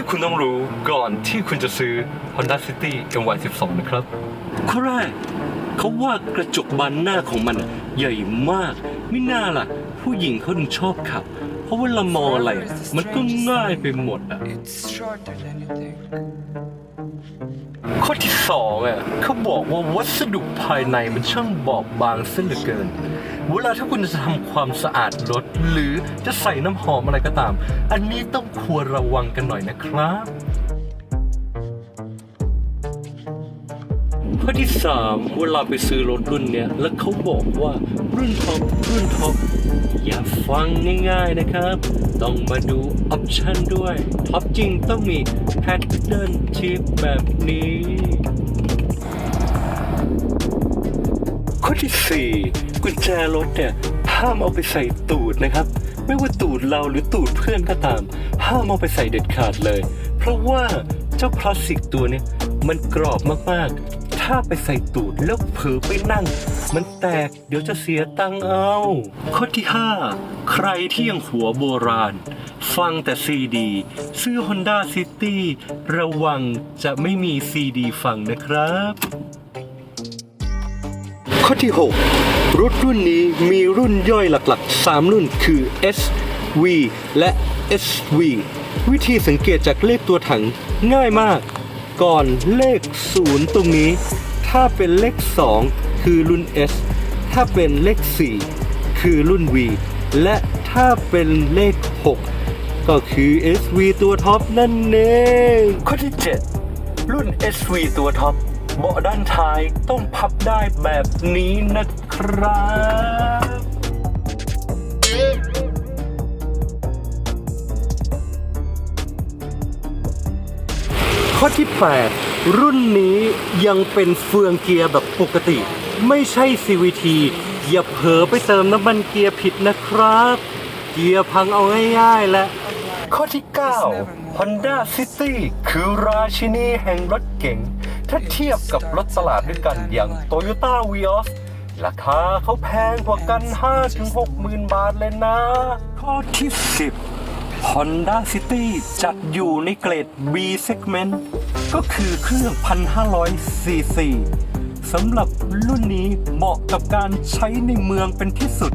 ที่คุณต้องรู้ก่อนที่คุณจะซื้อ Honda City MY12 นะครับข้อแรกเขาว่ากระจกบานหน้าของมันใหญ่มาก ไม่น่าล่ะ ผู้หญิงเขาถึงชอบขับ เพราะว่ามองอะไรอะมันก็ง่ายไปหมดอะ It's shorter than you think. ข้อที่สองอะเขาบอกว่าวัสดุภายในมันช่างบอบบางเส้นเหลือเกิน เวลาถ้าคุณจะทำความสะอาดรถ หรือจะใส่น้ำหอมอะไรก็ตาม อันนี้ต้องควรระวังกันหน่อยนะครับ ข้อที่สามเวลาไปซื้อรถรุ่นเนี้ยแล้วเขาบอกว่ารุ่นท็อปรุ่นท็อปอย่าฟังง่ายๆนะครับ ต้องมาดูออปชันด้วย ท็อปจริงต้องมีแพทเทิร์นชิปแบบนี้ ข้อที่สี่กุญแจรถเนี่ยห้ามเอาไปใส่ตูดนะครับ ไม่ว่าตูดเราหรือตูดเพื่อนก็ตาม ห้ามเอาไปใส่เด็ดขาดเลย เพราะว่าเจ้าพลาสติกตัวนี้มันกรอบมากๆ ถ้าไปใส่ตูดแล้วเผลอไปนั่ง มันแตกเดี๋ยวจะเสียตังเอา ข้อที่ 5 ใครที่ยังหัวโบราณ ฟังแต่ซีดี ซื้อ Honda City ระวังจะไม่มีซีดีฟังนะครับ ข้อที่ 6 รถรุ่นนี้มีรุ่นย่อยหลักๆ 3 รุ่นคือ S V และ SV วิธีสังเกตจากเลขตัวถังง่ายมาก ก่อนเลข 0 ตรงนี้ ถ้าเป็นเลข 2 คือรุ่น S ถ้าเป็นเลข 4 คือรุ่น V และถ้าเป็นเลข 6 ก็คือ SV ตัวท็อปนั่นเองข้อที่ 7 รุ่น SV ตัวท็อปเบาะด้านท้ายต้องพับได้แบบนี้นะครับ ข้อที่ 8 รุ่นนี้ยังเป็นเฟืองเกียร์แบบปกติ ไม่ใช่ CVT อย่าเผลอไปเติมน้ำมันเกียร์ผิดนะครับ เกียร์พังเอาง่ายๆและ ข้อที่ 9 Honda City คือราชินีแห่งรถเก๋ง ถ้าเทียบกับรถตลาดด้วยกันอย่าง Toyota Vios ราคาเขาแพงกว่ากัน 5-6หมื่นบาทเลยนะ ข้อที่ 10 Honda City จัดอยู่ในเกรด B segment ก็คือเครื่อง 1,500 cc สำหรับรุ่นนี้เหมาะกับการใช้ในเมืองเป็นที่สุด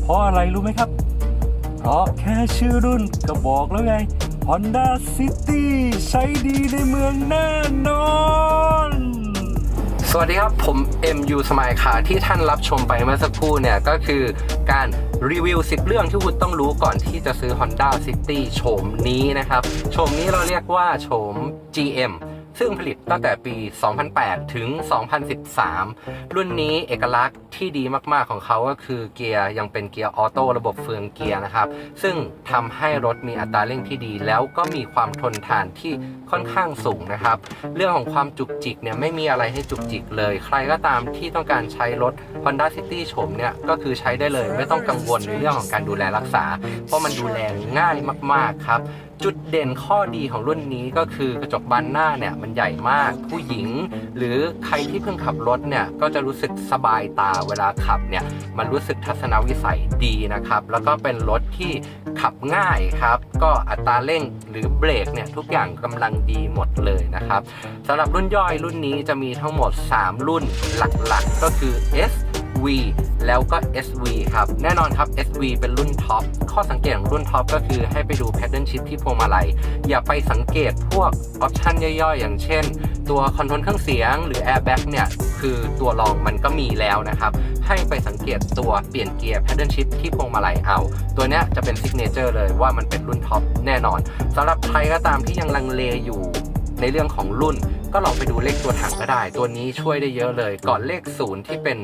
เพราะอะไรรู้ไหมครับ เพราะแค่ชื่อรุ่นก็บอกแล้วไง Honda City ใช้ดีในเมืองแน่นอน สวัสดีครับ ผม MU สมัยค่ะที่ท่านรับชมไปเมื่อสักครู่เนี่ย ก็คือการรีวิว 10 เรื่องที่คุณต้องรู้ก่อนที่จะซื้อ Honda City โฉมนี้นะครับโฉมนี้เราเรียกว่าโฉม GM ซึ่งผลิตตั้งแต่ปี 2008 ถึง 2013 รุ่นนี้เอกลักษณ์ที่ดีมากๆของเขาก็คือเกียร์ยังเป็นเกียร์ออโต้ระบบเฟืองเกียร์นะครับ ซึ่งทำให้รถมีอัตราเร่งที่ดี แล้วก็มีความทนทานที่ค่อนข้างสูงนะครับ เรื่องของความจุกจิกเนี่ยไม่มีอะไรให้จุกจิกเลย ใครก็ตามที่ต้องการใช้รถ Honda City โฉมเนี่ยก็คือใช้ได้เลย ไม่ต้องกังวลในเรื่องของการดูแลรักษา เพราะมันดูแลง่ายมากๆครับจุดเด่นข้อดีของรุ่นนี้ก็คือกระจกบานหน้าเนี่ยมันใหญ่มากผู้หญิง หรือใครที่เพิ่งขับรถเนี่ยก็จะรู้สึกสบายตาเวลาขับเนี่ยมันรู้สึกทัศนวิสัยดีนะครับ แล้วก็เป็นรถที่ขับง่ายครับ ก็อัตราเร่งหรือเบรกเนี่ยทุกอย่างกำลังดีหมดเลยนะครับสำหรับรุ่นย่อยรุ่นนี้จะมีทั้งหมด 3 รุ่นหลักๆก็คือ S V แล้วก็ SV ครับ แน่นอนครับ SV เป็นรุ่นท็อป ข้อสังเกตของรุ่นท็อปก็คือให้ไปดูแพทเทิร์นชิ t ที่พวงมาลัย อย่าไปสังเกตพวกออปชันย่อยๆ อย่างเช่น ตัวคอนโทรลเครื่องเสียงหรือ Airbag เนี่ยคือตัวรองมันก็มีแล้วนะครับ ให้ไปสังเกตตัวเปลี่ยนเกียร์แพทเทิร์นชิ t ที่พวงมาลัยเอา ตัวเนี้ยจะเป็นซิกเนเจอร์เลยว่ามันเป็นรุ่นท็อปแน่นอนสำหรับใครก็ตามที่ยังลังเลอยู่ในเรื่องของรุ่นก็ลองไปดูเลขตัวถังก็ได้ ตัวนี้ช่วยได้เยอะเลย ก่อนเลขศูนย์ที่เป็น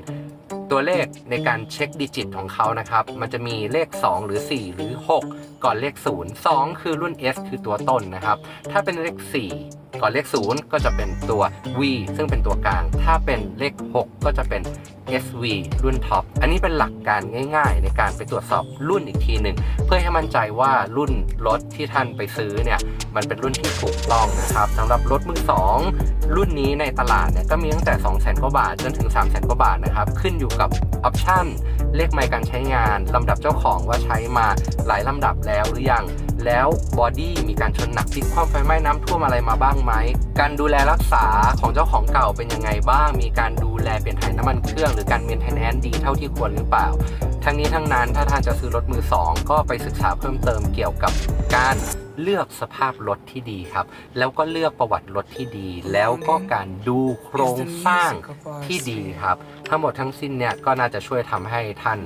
ตัวเลขในการเช็คดิจิตของเขานะครับ มันจะมีเลข 2 หรือ 4 หรือ 6 ก่อนเลข 0 2 คือรุ่น S คือตัวต้นนะครับ ถ้าเป็นเลข 4 ก่อนเลข 0 ก็จะเป็นตัว V ซึ่งเป็นตัวกลาง ถ้าเป็นเลข 6 ก็จะเป็น SV รุ่นท็อป อันนี้เป็นหลักการง่ายๆ ในการไปตรวจสอบรุ่นอีกทีหนึ่งเพื่อให้มั่นใจว่ารุ่นรถที่ท่านไปซื้อเนี่ยมันเป็นรุ่นที่ถูกต้องนะครับสำหรับรถมือสองรุ่นนี้ในตลาดเนี่ยก็มีตั้งแต่ 2 0 0 0 0 0กว่าบาทจนถึง3 0 0 0 0 0กว่าบาทนะครับขึ้นอยู่กับออปชั่นเลขไมล์การใช้งานลำดับเจ้าของว่าใช้มาหลายลำดับแล้วหรือยัง แล้วบอดี้มีการชนหนักพลิกคว่ำไฟไหม้น้ำท่วมอะไรมาบ้างไหม การดูแลรักษาของเจ้าของเก่าเป็นยังไงบ้าง มีการดูแลเปลี่ยนถ่ายน้ำมันเครื่อง หรือการเมนเทนแนนดีเท่าที่ควรหรือเปล่า ทั้งนี้ทั้งนั้นถ้าท่านจะซื้อรถมือสองก็ไปศึกษาเพิ่มเติมเกี่ยวกับการ เลือกสภาพรถที่ดีครับ แล้วก็เลือกประวัติรถที่ดี แล้วก็การดูโครงสร้างที่ดีครับ ทั้งหมดทั้งสิ้นเนี่ยก็น่าจะช่วยทำให้ท่าน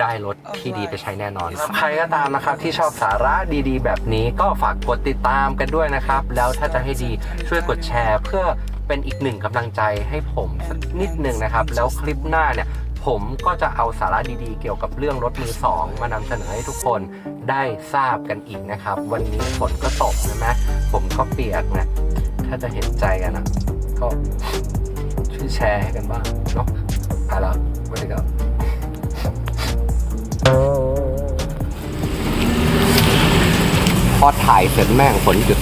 ได้รถที่ดีไปใช้แน่นอน ใครก็ตามนะครับที่ชอบสาระดีๆ แบบนี้ก็ฝากกดติดตามกันด้วยนะครับ แล้วถ้าจะให้ดีช่วยกดแชร์ เพื่อเป็นอีกหนึ่งกำลังใจให้ผมสักนิดหนึ่งนะครับ แล้วคลิปหน้าเนี่ย ผมก็จะเอาสาระดีๆ เกี่ยวกับเรื่องรถมือสองมานำเสนอให้ทุกคนได้ทราบกันอีกนะครับ วันนี้ฝนก็ตกใช่ไหมผมก็เปียกนะถ้าจะเห็นใจกันนะก็ช่วยแชร์ให้กันบ้างเนาะไปแล้วสวัสดีครับพอถ่ายเสร็จแม่งฝนหยุด